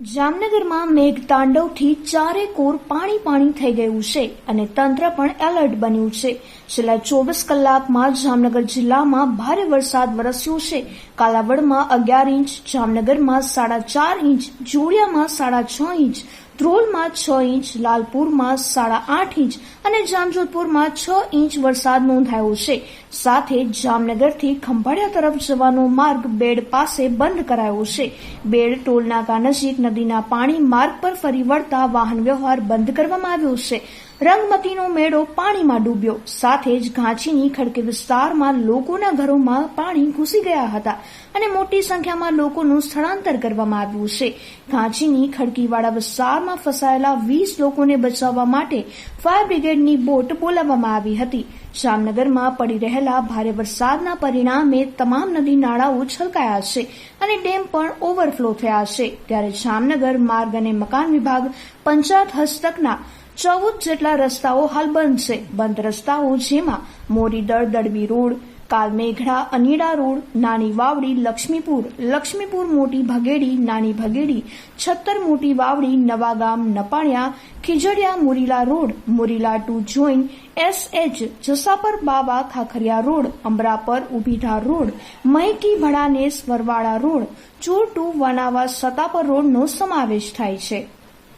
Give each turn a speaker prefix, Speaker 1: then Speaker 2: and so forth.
Speaker 1: જામનગરમાં મેઘતાંડવથી ચારે કોર પાણી પાણી થઈ ગયું છે અને તંત્ર પણ એલર્ટ બન્યું છે. છેલ્લા ચોવીસ કલાકમાં જામનગર જિલ્લામાં ભારે વરસાદ વરસ્યો છે. કાલાવડમાં અગિયાર ઇંચ, જામનગરમાં સાડા ચાર ઇંચ, જોડિયામાં સાડા છ ઇંચ ધ્રોલમાં છ ઇંચ, લાલપુરમાં સાડા આઠ ઇંચ અને જામજોધપુરમાં છ ઇંચ વરસાદ નોંધાયો છે. સાથે જામનગરથી ખંભાળિયા તરફ જવાનો માર્ગ બેડ પાસે બંધ કરાયો છે. બેડ ટોલનાકા નજીક નદીના પાણી માર્ગ પર ફરી વળતા વાહન વ્યવહાર બંધ કરવામાં આવ્યો છે. રંગમતીનો મેળો પાણીમાં ડૂબ્યો. સાથે જ ઘાંચીની ખડકી વિસ્તારમાં લોકોના ઘરોમાં પાણી ઘૂસી ગયા હતા અને મોટી સંખ્યામાં લોકોનું સ્થળાંતર કરવામાં આવ્યું છે. ઘાંચીની ખડકીવાળા વિસ્તારમાં ફસાયેલા વીસ લોકોને બચાવવા માટે ફાયર બ્રિગેડની બોટ બોલાવવામાં આવી હતી. જામનગરમાં પડી રહેલા ભારે વરસાદના પરિણામે તમામ નદી નાળાઓ છલકાયા છે અને ડેમ પણ ઓવરફ્લો થયા છે. ત્યારે જામનગર માર્ગ અને મકાન વિભાગ પંચાયત હસ્તકના ચૌદ જેટલા રસ્તાઓ હાલ બંધ છે. બંધ રસ્તાઓ જેમાં મોરીદળ, દડવી રોડ, કાલમેઘડા, અનીડા રોડ, નાની વાવડી, લક્ષ્મીપુર લક્ષ્મીપુર મોટી ભગેડી, Nani Bhagedi, Chhattar Moti Vavdi Navagam Napaniya, Khijadiya, Murila road, Murila to join, S H, Jasapar Bava, Khakhariya road, Amrapar, Ubhidha road Maheki Bhadanes Varvada road, Chor to, Vanava, Satapar રોડનો સમાવેશ થાય છે.